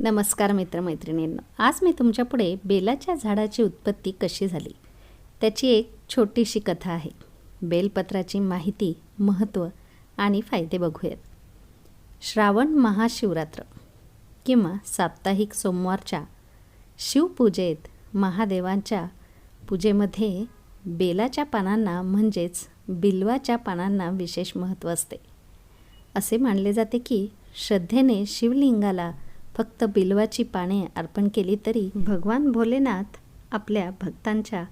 नमस्कार मित्रमैत्रिणींनो. आज मी तुमच्यापुढे बेलाच्या झाडाची उत्पत्ती कशी झाली? त्याची एक छोटीशी कथा आहे. बेलपत्राची माहिती महत्त्व आणि फायदे बघूयात. श्रावण महाशिवरात्र किंवा साप्ताहिक सोमवारच्या शिवपूजेत महादेवांच्या पूजेमध्ये बेलाच्या पानांना म्हणजेच बिल्वाच्या पानांना विशेष महत्त्व असते. असे मानले जाते की श्रद्धेने शिवलिंगाला फक्त बिल्वाची पाने अर्पण केली तरी भगवान भोलेनाथ आपल्या भक्तांच्या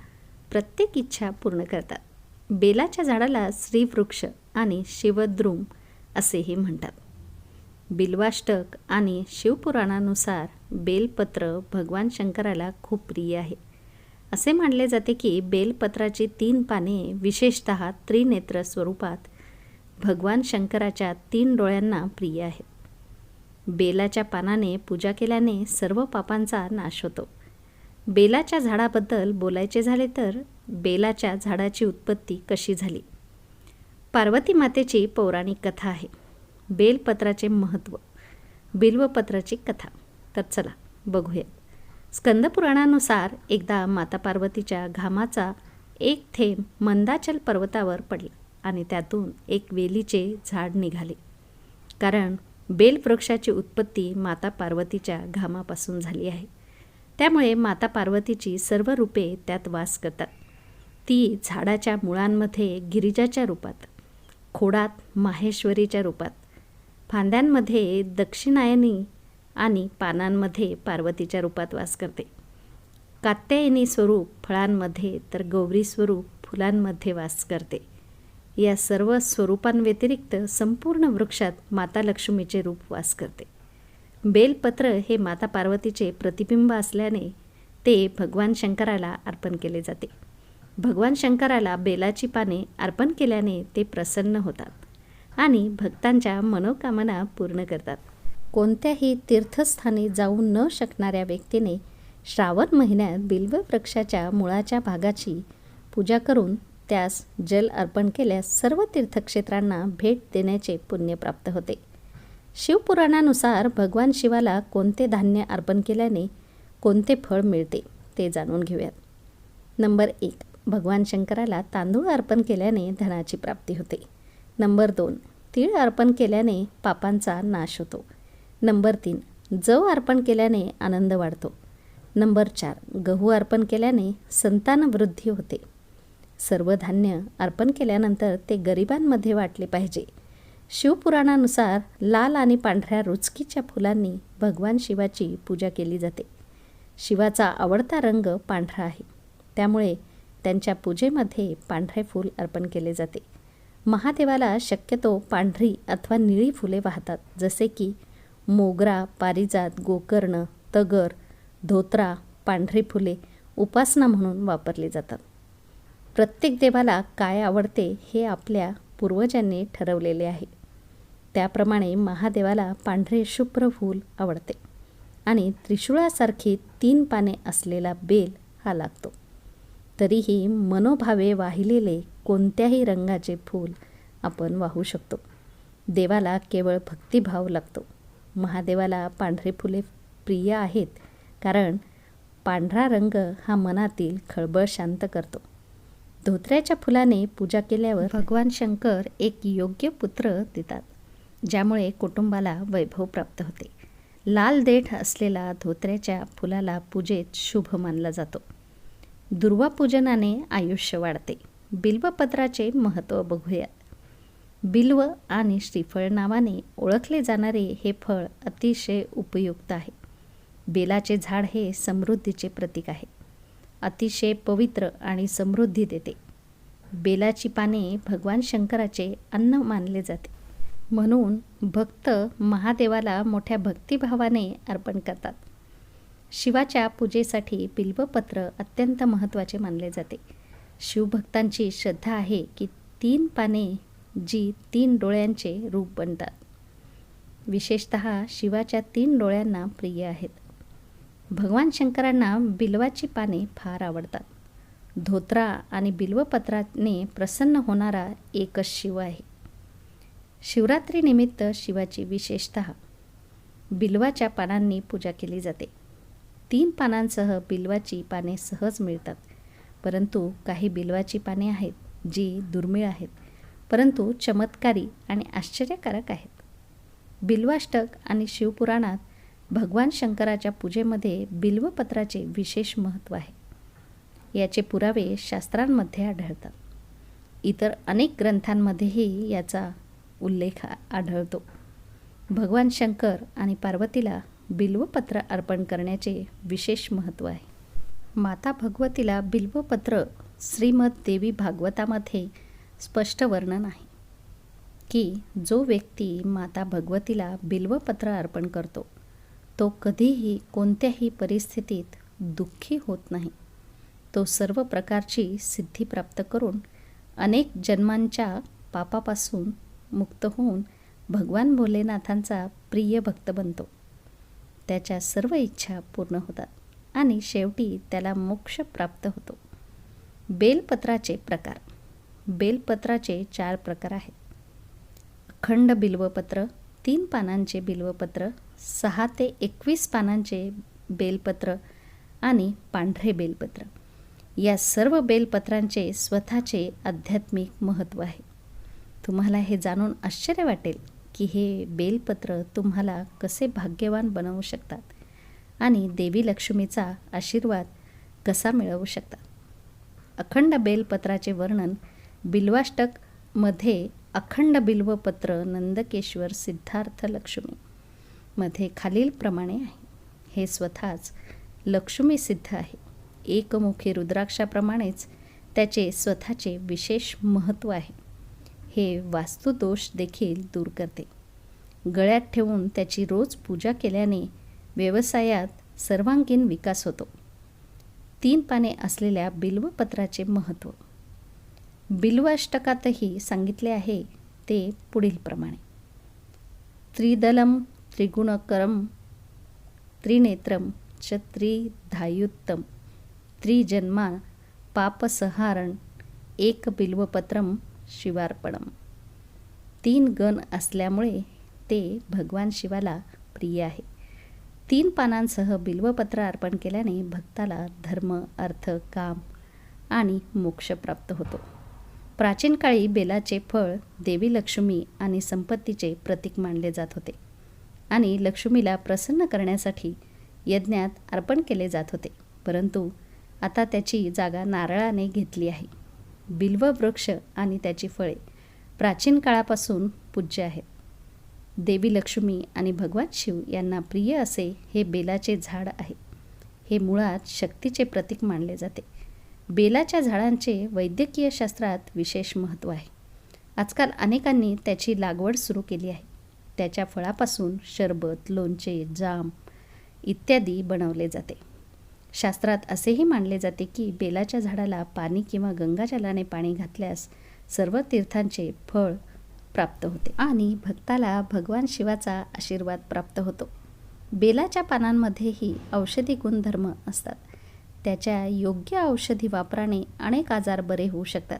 प्रत्येक इच्छा पूर्ण करतात. बेलाच्या झाडाला श्रीवृक्ष आणि शिवद्रुम असेही म्हणतात. बिल्वाष्टक आणि शिवपुराणानुसार बेलपत्र भगवान शंकराला खूप प्रिय आहे. असे मानले जाते की बेलपत्राची तीन पाने विशेषत त्रिनेत्र स्वरूपात भगवान शंकराच्या तीन डोळ्यांना प्रिय आहेत. बेलाच्या पानाने पूजा केल्याने सर्व पापांचा नाश होतो. बेलाच्या झाडाबद्दल बोलायचे झाले तर बेलाच्या झाडाची उत्पत्ती कशी झाली? पार्वती मातेची पौराणिक कथा आहे. बेलपत्राचे महत्त्व बिल्वपत्राची कथा. तर चला बघूयात. स्कंदपुराणानुसार एकदा माता पार्वतीच्या घामाचा एक थेंब मंदाचल पर्वतावर पडला आणि त्यातून एक वेलीचे झाड निघाले. कारण बेल वृक्षाची उत्पत्ती माता पार्वतीच्या घामापासून झाली आहे. त्यामुळे माता पार्वतीची सर्व रूपे त्यात वास करतात. ती झाडाच्या मुळांमध्ये गिरिजाच्या रूपात खोडात माहेश्वरीच्या रूपात फांद्यांमध्ये दक्षिणायनी आणि पानांमध्ये पार्वतीच्या रूपात वास करते. कात्यायनी स्वरूप फळांमध्ये तर गौरी स्वरूप फुलांमध्ये वास करते. या सर्व स्वरूपांव्यतिरिक्त संपूर्ण वृक्षात माता लक्ष्मीचे रूप वास करते. बेलपत्र हे माता पार्वतीचे प्रतिबिंब असल्याने ते भगवान शंकराला अर्पण केले जाते. भगवान शंकराला बेलाची पाने अर्पण केल्याने ते प्रसन्न होतात आणि भक्तांच्या मनोकामना पूर्ण करतात. कोणत्याही तीर्थस्थानी जाऊ न शकणाऱ्या व्यक्तीने श्रावण महिन्यात बिल्व वृक्षाच्या मुळाच्या भागाची पूजा करून त्यास जल अर्पण केल्यास सर्व तीर्थक्षेत्रांना भेट देण्याचे पुण्य प्राप्त होते. शिवपुराणानुसार भगवान शिवाला कोणते धान्य अर्पण केल्याने कोणते फळ मिळते ते जाणून घेऊयात. नंबर एक भगवान शंकराला तांदूळ अर्पण केल्याने धनाची प्राप्ती होते. नंबर दोन तीळ अर्पण केल्याने पापांचा नाश होतो. नंबर तीन जव अर्पण केल्याने आनंद वाढतो. नंबर चार गहू अर्पण केल्याने संतानवृद्धी होते. सर्व धान्य अर्पण केल्यानंतर ते गरिबांमध्ये वाटले पाहिजे. शिवपुराणानुसार लाल आणि पांढऱ्या रुचकीच्या फुलांनी भगवान शिवाची पूजा केली जाते. शिवाचा आवडता रंग पांढरा आहे. त्यामुळे त्यांच्या पूजेमध्ये पांढरे फूल अर्पण केले जाते. महादेवाला शक्यतो पांढरी अथवा निळी फुले वाहतात जसे की मोगरा पारिजात गोकर्ण तगर धोत्रा पांढरी फुले उपासना म्हणून वापरली जातात. प्रत्येक देवाला काय आवडते हे आपल्या पूर्वजांनी ठरवलेले आहे. त्याप्रमाणे महादेवाला पांढरे शुभ्र फूल आवडते आणि त्रिशूळासारखी तीन पाने असलेला बेल हा लागतो. तरीही मनोभावे वाहिलेले कोणत्याही रंगाचे फूल आपण वाहू शकतो. देवाला केवळ भक्तिभाव लागतो. महादेवाला पांढरे फुले प्रिय आहेत कारण पांढरा रंग हा मनातील खळबळ शांत करतो. धोत्र्याच्या फुलाने पूजा केल्यावर भगवान शंकर एक योग्य पुत्र देतात ज्यामुळे कुटुंबाला वैभव प्राप्त होते. लाल देठ असलेला धोत्र्याच्या फुलाला पूजेत शुभ मानला जातो. दुर्वापूजनाने आयुष्य वाढते. बिल्वपत्राचे महत्त्व बघूयात. बिल्व आणि श्रीफळ नावाने ओळखले जाणारे हे फळ अतिशय उपयुक्त आहे. बेलाचे झाड हे समृद्धीचे प्रतीक आहे. अतिशय पवित्र आणि समृद्धी देते. बेलाची पाने भगवान शंकराचे अन्न मानले जाते. म्हणून भक्त महादेवाला मोठ्या भक्तिभावाने अर्पण करतात. शिवाच्या पूजेसाठी बिल्वपत्र अत्यंत महत्त्वाचे मानले जाते. शिवभक्तांची श्रद्धा आहे की तीन पाने जी तीन डोळ्यांचे रूप बनतात. विशेषत शिवाच्या तीन डोळ्यांना प्रिय आहेत. भगवान शंकरांना बिल्वाची पाने फार आवडतात. धोत्रा आणि बिल्वपत्राने प्रसन्न होणारा एकच शिव आहे. शिवरात्रीनिमित्त शिवाची विशेषत बिल्वाच्या पानांनी पूजा केली जाते. तीन पानांसह बिल्वाची पाने सहज मिळतात. परंतु काही बिल्वाची पाने आहेत जी दुर्मिळ आहेत. परंतु चमत्कारी आणि आश्चर्यकारक आहेत. बिल्वाष्टक आणि शिवपुराणात भगवान शंकराच्या पूजेमध्ये बिल्वपत्राचे विशेष महत्त्व आहे. याचे पुरावे शास्त्रांमध्ये आढळतात. इतर अनेक ग्रंथांमध्येही याचा उल्लेख आढळतो. भगवान शंकर आणि पार्वतीला बिल्वपत्र अर्पण करण्याचे विशेष महत्त्व आहे. माता भगवतीला बिल्वपत्र श्रीमद देवी भागवतामध्ये स्पष्ट वर्णन आहे की जो व्यक्ती माता भगवतीला बिल्वपत्र अर्पण करतो तो कधीही कोणत्याही परिस्थितीत दुःखी होत नाही. तो सर्व प्रकारची सिद्धी प्राप्त करून अनेक जन्मांच्या पापापासून मुक्त होऊन भगवान भोलेनाथांचा प्रिय भक्त बनतो. त्याच्या सर्व इच्छा पूर्ण होतात आणि शेवटी त्याला मोक्ष प्राप्त होतो. बेलपत्राचे प्रकार. बेलपत्राचे चार प्रकार आहेत. अखंड बिल्वपत्र तीन पानांचे बिल्वपत्र सहा ते एकवीस पानांचे बेलपत्र आणि पांढरे बेलपत्र. या सर्व बेलपत्रांचे स्वतःचे आध्यात्मिक महत्त्व आहे. तुम्हाला हे जाणून आश्चर्य वाटेल की हे बेलपत्र तुम्हाला कसे भाग्यवान बनवू शकतात आणि देवी लक्ष्मीचा आशीर्वाद कसा मिळवू शकतात. अखंड बेलपत्राचे वर्णन बिल्वाष्टकमध्ये अखंड बिल्वपत्र नंदकेश्वर सिद्धार्थ लक्ष्मी. मध्ये खालीलप्रमाणे आहे. हे स्वतःच लक्ष्मी सिद्ध आहे. एकमुखी रुद्राक्षाप्रमाणेच त्याचे स्वतःचे विशेष महत्त्व आहे. हे वास्तुदोष देखील दूर करते. गळ्यात ठेवून त्याची रोज पूजा केल्याने व्यवसायात सर्वांगीण विकास होतो. तीन पाने असलेल्या बिल्वपत्राचे महत्त्व बिल्वाष्टकातही सांगितले आहे ते पुढीलप्रमाणे. त्रिदलम त्रिगुणकरम त्रिनेत्रम च त्रिधायुत्तम त्रिजन्मा पापसहारण एक बिल्वपत्रम शिवार्पणम. तीन गण असल्यामुळे ते भगवान शिवाला प्रिय आहे. तीन पानांसह बिल्वपत्र अर्पण केल्याने भक्ताला धर्म अर्थ काम आणि मोक्ष प्राप्त होतो. प्राचीन काळी बेलाचे फळ देवी लक्ष्मी आणि संपत्तीचे प्रतीक मानले जात होते. आणि लक्ष्मीला प्रसन्न करण्यासाठी यज्ञात अर्पण केले जात होते. परंतु आता त्याची जागा नारळाने घेतली आहे. बिल्व वृक्ष आणि त्याची फळे प्राचीन काळापासून पूज्य आहेत. देवी लक्ष्मी आणि भगवान शिव यांना प्रिय असे हे बेलाचे झाड आहे. हे मुळात शक्तीचे प्रतीक मानले जाते. बेलाच्या झाडांचे वैद्यकीय शास्त्रात विशेष महत्त्व आहे. आजकाल अनेकांनी त्याची लागवड सुरू केली आहे. त्याच्या फळापासून शरबत लोणचे जाम इत्यादी बनवले जाते. शास्त्रात असेही मानले जाते की बेलाच्या झाडाला पाणी किंवा गंगाजलाने पाणी घातल्यास सर्व तीर्थांचे फळ प्राप्त होते आणि भक्ताला भगवान शिवाचा आशीर्वाद प्राप्त होतो. बेलाच्या पानांमध्येही औषधी गुणधर्म असतात. त्याच्या योग्य औषधी वापराने अनेक आजार बरे होऊ शकतात.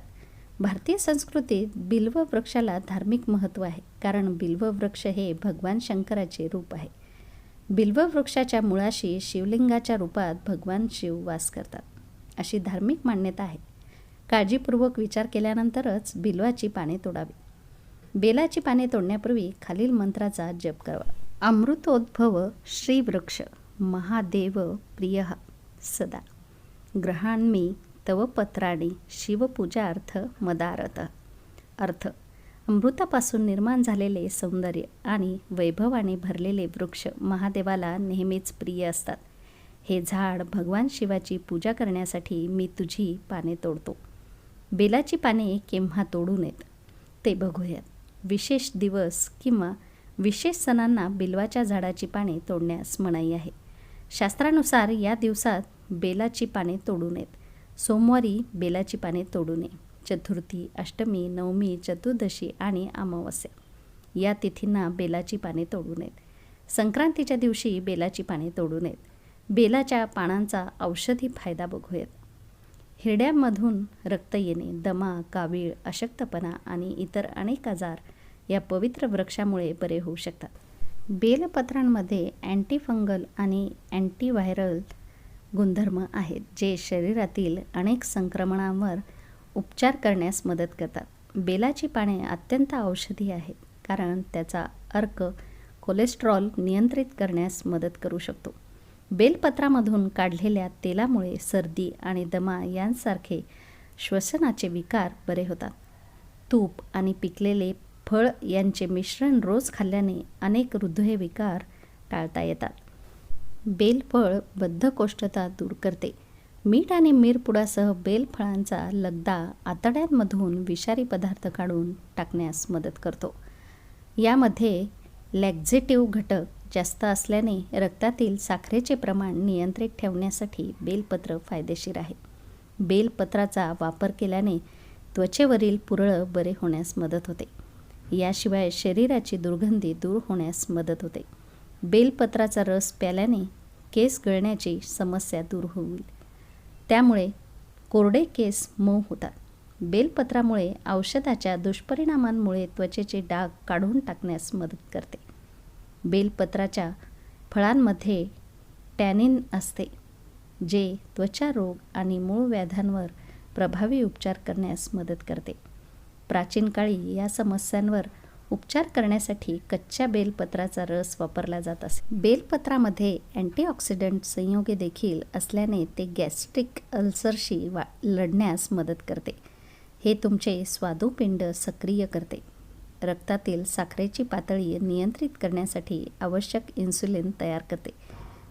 भारतीय संस्कृतीत बिल्व वृक्षाला धार्मिक महत्त्व आहे कारण बिल्व वृक्ष हे भगवान शंकराचे रूप आहे. बिल्व वृक्षाच्या मुळाशी शिवलिंगाच्या रूपात भगवान शिव वास करतात अशी धार्मिक मान्यता आहे. काळजीपूर्वक विचार केल्यानंतरच बिल्वाची पाने तोडावी. बेलाची पाने तोडण्यापूर्वी खालील मंत्राचा जप करावा. अमृतोद्भव श्रीवृक्ष महादेव प्रिय सदा. ग्रहाण्मी तव पत्राणी शिवपूजार्थ मदारथ. अर्थ. अमृतापासून निर्माण झालेले सौंदर्य आणि वैभवाने भरलेले वृक्ष महादेवाला नेहमीच प्रिय असतात. हे झाड भगवान शिवाची पूजा करण्यासाठी मी तुझी पाने तोडतो. बेलाची पाने केव्हा तोडू नयेत? ते बघूयात. विशेष दिवस किंवा विशेष सणांना बिल्वाच्या झाडाची पाने तोडण्यास मनाई आहे. शास्त्रानुसार या दिवसात बेलाची पाने तोडू नयेत. सोमवारी बेलाची पाने तोडू नये. चतुर्थी अष्टमी नवमी चतुर्दशी आणि अमावस्या. या तिथींना बेलाची पाने तोडू नयेत. संक्रांतीच्या दिवशी बेलाची पाने तोडू नयेत. बेलाच्या पानांचा औषधी फायदा बघूयात. हिरड्यांमधून रक्त येणे दमा कावीळ अशक्तपणा आणि इतर अनेक आजार या पवित्र वृक्षामुळे बरे होऊ शकतात. बेलपत्रांमध्ये अँटीफंगल आणि अँटीव्हायरल गुणधर्म आहेत जे शरीरातील अनेक संक्रमणांवर उपचार करण्यास मदत करतात. बेलाची पाने अत्यंत औषधी आहेत कारण त्याचा अर्क कोलेस्ट्रॉल नियंत्रित करण्यास मदत करू शकतो. बेलपत्रामधून काढलेल्या तेलामुळे सर्दी आणि दमा यांसारखे श्वसनाचे विकार बरे होतात. तूप आणि पिकलेले फळ यांचे मिश्रण रोज खाल्ल्याने अनेक हृदयविकार टाळता येतात. बेलफळ बद्धकोष्ठता दूर करते. मीठ आणि मिरपुडासह बेलफळांचा लगदा आतड्यांमधून विषारी पदार्थ काढून टाकण्यास मदत करतो. यामध्ये लॅक्झेटिव्ह घटक जास्त असल्याने रक्तातील साखरेचे प्रमाण नियंत्रित ठेवण्यासाठी बेलपत्र फायदेशीर आहे. बेलपत्राचा वापर केल्याने त्वचेवरील पुरळं बरे होण्यास मदत होते. याशिवाय शरीराची दुर्गंधी दूर होण्यास मदत होते. बेलपत्राचा रस प्याल्याने केस गळण्याची समस्या दूर होईल. त्यामुळे कोरडे केस मऊ होतात. बेलपत्रामुळे औषधाच्या दुष्परिणामांमुळे त्वचेचे डाग काढून टाकण्यास मदत करते. बेलपत्राच्या फळांमध्ये टॅनिन असते जे त्वचा रोग आणि मूळ व्याधांवर प्रभावी उपचार करण्यास मदत करते. प्राचीन काळी या समस्यांवर उपचार करण्यासाठी कच्च्या बेलपत्राचा रस वापरला जात असे. बेलपत्रामध्ये अँटीऑक्सिडंट संयोगे देखील असल्याने ते गॅस्ट्रिक अल्सरशी वा लढण्यास मदत करते. हे तुमचे स्वादुपिंड सक्रिय करते. रक्तातील साखरेची पातळी नियंत्रित करण्यासाठी आवश्यक इन्सुलिन तयार करते.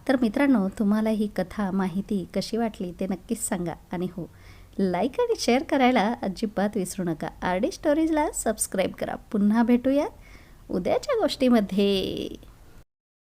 तर मित्रांनो तुम्हाला ही कथा माहिती कशी वाटली ते नक्कीच सांगा. आणि हो लाईक आणि शेअर करायला अजिबात विसरू नका. आर डी स्टोरीजला सबस्क्राईब करा. पुन्हा भेटूयात उद्याच्या गोष्टीमध्ये.